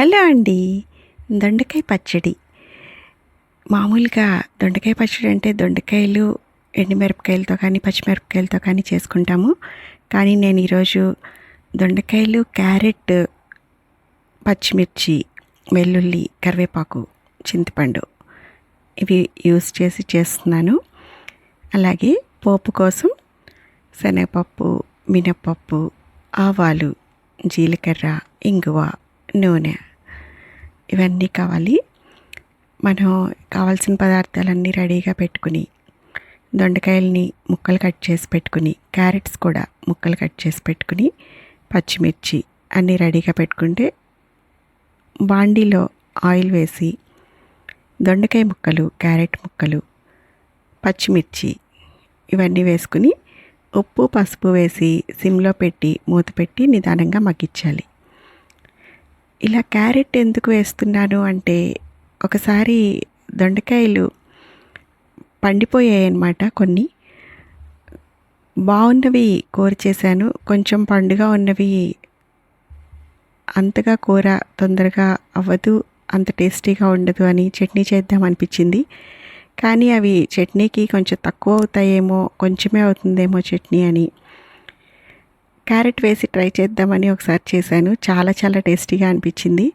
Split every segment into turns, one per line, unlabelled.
Hello అండి. దొండకాయ పచ్చడి. మామూలుగా దొండకాయ పచ్చడి అంటే దొండకాయలు ఎండుమిరపకాయలతో కానీ పచ్చిమిరపకాయలతో కానీ చేసుకుంటాము. కానీ నేను ఈరోజు దొండకాయలు క్యారెట్ పచ్చిమిర్చి వెల్లుల్లి కరివేపాకు చింతపండు ఇవి యూస్ చేసి చేస్తున్నాను. అలాగే పోపు కోసం శనగపప్పు మినప్పప్పు ఆవాలు జీలకర్ర ఇంగువ నూనె ఇవన్నీ కావాలి. మనం కావాల్సిన పదార్థాలన్నీ రెడీగా పెట్టుకుని దొండకాయలని ముక్కలు కట్ చేసి పెట్టుకుని క్యారెట్స్ కూడా ముక్కలు కట్ చేసి పెట్టుకుని పచ్చిమిర్చి అన్నీ రెడీగా పెట్టుకుంటే బాండీలో ఆయిల్ వేసి దొండకాయ ముక్కలు క్యారెట్ ముక్కలు పచ్చిమిర్చి ఇవన్నీ వేసుకుని ఉప్పు పసుపు వేసి సిమ్లో పెట్టి మూత పెట్టి నిదానంగా మగ్గించాలి. ఇలా క్యారెట్ ఎందుకు వేస్తున్నాను అంటే ఒకసారి దొండకాయలు పండిపోయాయి అన్నమాట కొన్ని. బాగున్నవి కూర చేశాను. కొంచెం పండుగ ఉన్నవి అంతగా కూర తొందరగా అవ్వదు అంత టేస్టీగా ఉండదు అని చట్నీ చేద్దాం అనిపించింది. కానీ అవి చట్నీకి కొంచెం తక్కువ అవుతాయేమో కొంచెమే అవుతుందేమో చట్నీ అని క్యారెట్ వేసి ట్రై చేద్దామని ఒకసారి చేశాను. చాలా చాలా టేస్టీగా అనిపించింది.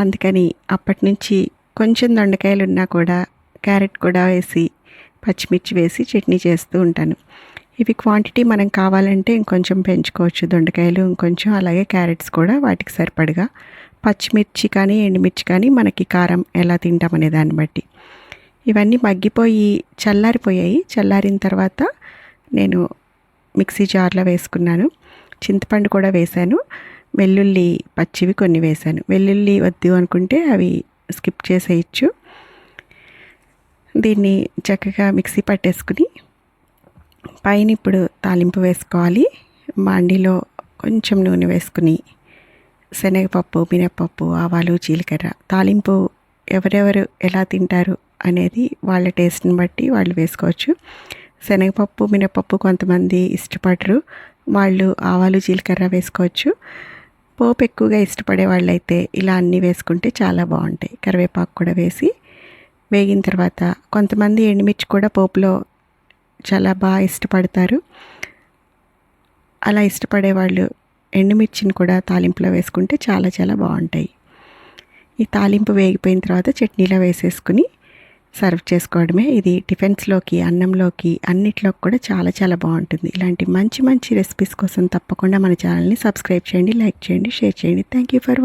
అందుకని అప్పటి నుంచి కొంచెం దొండకాయలు ఉన్నా కూడా క్యారెట్ కూడా వేసి పచ్చిమిర్చి వేసి చట్నీ చేస్తూ ఉంటాను. ఇవి క్వాంటిటీ మనం కావాలంటే ఇంకొంచెం పెంచుకోవచ్చు. దొండకాయలు ఇంకొంచెం అలాగే క్యారెట్స్ కూడా వాటికి సరిపడగా. పచ్చిమిర్చి కానీ ఎండుమిర్చి కానీ మనకి కారం ఎలా తింటామనే దాన్ని బట్టి. ఇవన్నీ మగ్గిపోయి చల్లారిపోయాయి. చల్లారిన తర్వాత నేను మిక్సీ జార్లో వేసుకున్నాను. చింతపండు కూడా వేశాను. వెల్లుల్లి పచ్చివి కొన్ని వేశాను. వెల్లుల్లి వద్దు అనుకుంటే అవి స్కిప్ చేసేయచ్చు. దీన్ని చక్కగా మిక్సీ పట్టేసుకుని పైన ఇప్పుడు తాలింపు వేసుకోవాలి. మాండిలో కొంచెం నూనె వేసుకుని శనగపప్పు మినప్పప్పు ఆవాలు జీలకర్ర తాలింపు ఎవరెవరు ఎలా తింటారు అనేది వాళ్ళ టేస్ట్ని బట్టి వాళ్ళు వేసుకోవచ్చు. శనగపప్పు మినపప్పు కొంతమంది ఇష్టపడరు. వాళ్ళు ఆవాలు జీలకర్ర వేసుకోవచ్చు. పోపు ఎక్కువగా ఇష్టపడే వాళ్ళైతే ఇలా అన్నీ వేసుకుంటే చాలా బాగుంటాయి. కరివేపాకు కూడా వేసి వేగిన తర్వాత కొంతమంది ఎండుమిర్చి కూడా పోపులో చాలా బాగా ఇష్టపడతారు. అలా ఇష్టపడే వాళ్ళు ఎండుమిర్చిని కూడా తాలింపులో వేసుకుంటే చాలా చాలా బాగుంటాయి. ఈ తాలింపు వేగిపోయిన తర్వాత చట్నీలో వేసేసుకుని సర్వ్ చేసుకోవడమే. ఇది టిఫిన్స్లోకి అన్నంలోకి అన్నిట్లోకి కూడా చాలా చాలా బాగుంటుంది. ఇలాంటి మంచి మంచి రెసిపీస్ కోసం తప్పకుండా మన ఛానల్ని సబ్స్క్రైబ్ చేయండి లైక్ చేయండి షేర్ చేయండి. Thank you for